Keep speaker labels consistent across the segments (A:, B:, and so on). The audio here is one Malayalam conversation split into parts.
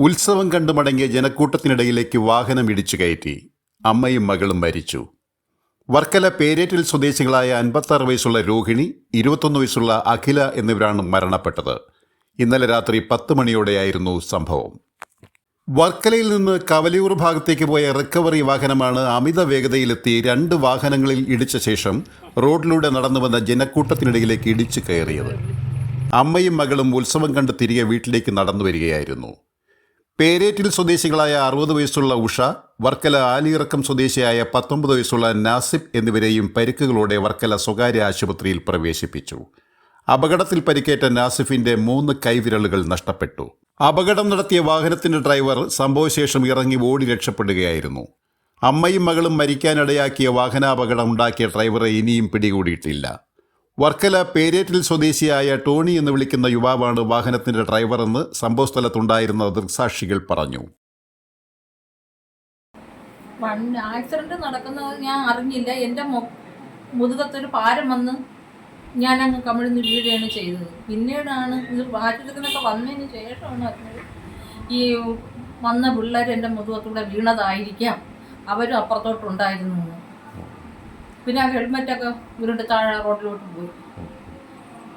A: ഉത്സവം കണ്ടു മടങ്ങിയ ജനക്കൂട്ടത്തിനിടയിലേക്ക് വാഹനം ഇടിച്ചു കയറ്റി. അമ്മയും മകളും മരിച്ചു. വർക്കല പേരേറ്റിൽ സ്വദേശികളായ അൻപത്താറ് വയസ്സുള്ള രോഹിണി ഇരുപത്തൊന്ന് വയസ്സുള്ള അഖില എന്നിവരാണ് മരണപ്പെട്ടത്. ഇന്നലെ രാത്രി പത്ത് മണിയോടെയായിരുന്നു സംഭവം. വർക്കലയിൽ നിന്ന് കവലിയൂർ ഭാഗത്തേക്ക് പോയ റിക്കവറി വാഹനമാണ് അമിത വേഗതയിലെത്തി രണ്ട് വാഹനങ്ങളിൽ ഇടിച്ച ശേഷം റോഡിലൂടെ നടന്നു വന്ന ജനക്കൂട്ടത്തിനിടയിലേക്ക് ഇടിച്ചു കയറിയത്. അമ്മയും മകളും ഉത്സവം കണ്ട് തിരികെ വീട്ടിലേക്ക് നടന്നു വരികയായിരുന്നു. പേരേറ്റിൽ സ്വദേശികളായ അറുപത് വയസ്സുള്ള ഉഷ വർക്കല ആലിയിറക്കം സ്വദേശിയായ പത്തൊമ്പത് വയസ്സുള്ള നാസിബ് എന്നിവരെയും പരിക്കുകളോടെ വർക്കല സ്വകാര്യ ആശുപത്രിയിൽ പ്രവേശിപ്പിച്ചു. അപകടത്തിൽ പരിക്കേറ്റ നാസിഫിന്റെ മൂന്ന് കൈവിരലുകൾ നഷ്ടപ്പെട്ടു. അപകടം നടത്തിയ വാഹനത്തിന്റെ ഡ്രൈവർ സംഭവശേഷം ഇറങ്ങി ഓടി രക്ഷപ്പെടുകയായിരുന്നു. അമ്മയും മകളും മരിക്കാനിടയാക്കിയ വാഹനാപകടം ഉണ്ടാക്കിയ ഡ്രൈവറെ ഇനിയും പിടികൂടിയിട്ടില്ല. വർക്കല പേരേറ്റിൽ സ്വദേശിയായ ടോണി എന്ന് വിളിക്കുന്ന യുവാവാണ് വാഹനത്തിന്റെ ഡ്രൈവറെന്ന് സംഭവസ്ഥലത്തുണ്ടായിരുന്ന ദൃക്സാക്ഷികൾ പറഞ്ഞു.
B: ആക്സിഡന്റ് നടക്കുന്നത് ഞാൻ അറിഞ്ഞില്ല. എന്റെ മുതുകത്തൊരു പാരം വന്ന് ഞാൻ അങ്ങ് കമിഴ്ന്ന് വീഴുകയാണ് ചെയ്തത്. പിന്നീടാണ് ഇത് വാറ്റെടുക്കുന്നൊക്കെ വന്നതിന് ശേഷമാണ് അറിഞ്ഞത് ഈ വന്ന പിള്ളേർ എന്റെ മുതുകത്തൂടെ വീണതായിരിക്കാം. അവരും അപ്പുറത്തോട്ടുണ്ടായിരുന്നു. പിന്നെ ആ ഹെൽമെറ്റൊക്കെ ഉരുണ്ട് താഴെ റോഡിലോട്ട് പോയി.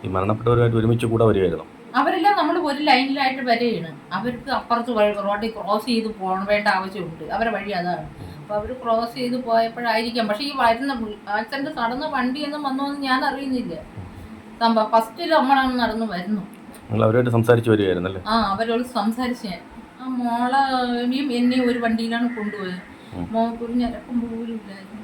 C: ഈ മരണപ്പെട്ടവരുമായിട്ട് ഒരുമിച്ച് കൂടെ വരികയായിരുന്നു
B: അവരെല്ലാം നമ്മൾ ഒരു ലൈനിലായിട്ട് വരെയാണ്. അവർക്ക് അപ്പുറത്ത് വഴി റോഡിൽ ക്രോസ് ചെയ്ത് വേണ്ട ആവശ്യമുണ്ട്. അവരെ വഴി അതാണ്. അപ്പോൾ അവർ ക്രോസ് ചെയ്ത് പോയപ്പോഴായിരിക്കാം. പക്ഷേ ഈ വരുന്ന ആക്സിഡന്റ് നടന്ന വണ്ടിയൊന്നും വന്നോന്ന് ഞാൻ അറിയുന്നില്ല. സംഭവം ഫസ്റ്റിൽ നമ്മളാണ് നടന്നു വരുന്നു.
C: അവരോട് സംസാരിച്ച് വരികയായിരുന്നല്ലേ
B: ആ അവരോട് സംസാരിച്ച് ഞാൻ. ആ മോളെയും എന്നെ ഒരു വണ്ടിയിലാണ് കൊണ്ടുപോയത്. മോ കുറിഞ്ഞ് പോലും ഇല്ലായിരുന്നു.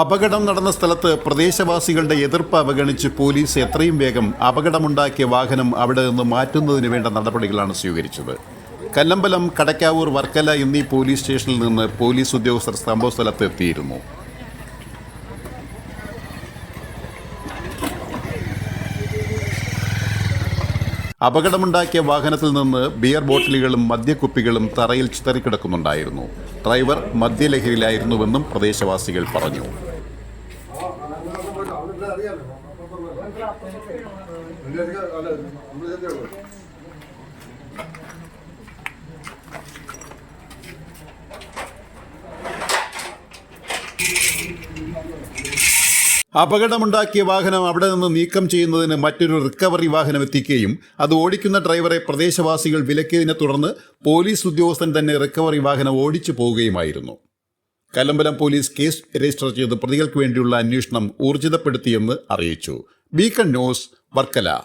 A: അപകടം നടന്ന സ്ഥലത്ത് പ്രദേശവാസികളുടെ എതിർപ്പ് അവഗണിച്ച് പോലീസ് എത്രയും വേഗം അപകടമുണ്ടാക്കിയ വാഹനം അവിടെ നിന്ന് മാറ്റുന്നതിന് വേണ്ട നടപടികളാണ് സ്വീകരിച്ചത്. കല്ലമ്പലം കടക്കാവൂർ വർക്കല എന്നീ പോലീസ് സ്റ്റേഷനിൽ നിന്ന് പോലീസ് ഉദ്യോഗസ്ഥർ സംഭവ സ്ഥലത്ത് എത്തിയിരുന്നു. അപകടമുണ്ടാക്കിയ വാഹനത്തിൽ നിന്ന് ബിയർ ബോട്ടിലുകളും മദ്യക്കുപ്പികളും തറയിൽ ചിതറിക്കിടക്കുന്നുണ്ടായിരുന്നു. ഡ്രൈവർ മദ്യലഹരിയിലായിരുന്നുവെന്നും പ്രദേശവാസികൾ പറഞ്ഞു. അപകടമുണ്ടാക്കിയ വാഹനം അവിടെ നിന്ന് നീക്കം ചെയ്യുന്നതിന് മറ്റൊരു റിക്കവറി വാഹനം എത്തിക്കുകയും അത് ഓടിക്കുന്ന ഡ്രൈവറെ പ്രദേശവാസികൾ വിലക്കിയതിനെ തുടർന്ന് പോലീസ് ഉദ്യോഗസ്ഥൻ തന്നെ റിക്കവറി വാഹനം ഓടിച്ചു പോവുകയുമായിരുന്നു. കലമ്പലം പോലീസ് കേസ് രജിസ്റ്റർ ചെയ്ത് പ്രതികൾക്ക് വേണ്ടിയുള്ള അന്വേഷണം ഊർജിതപ്പെടുത്തിയെന്ന് അറിയിച്ചു. Beacon news Varkala.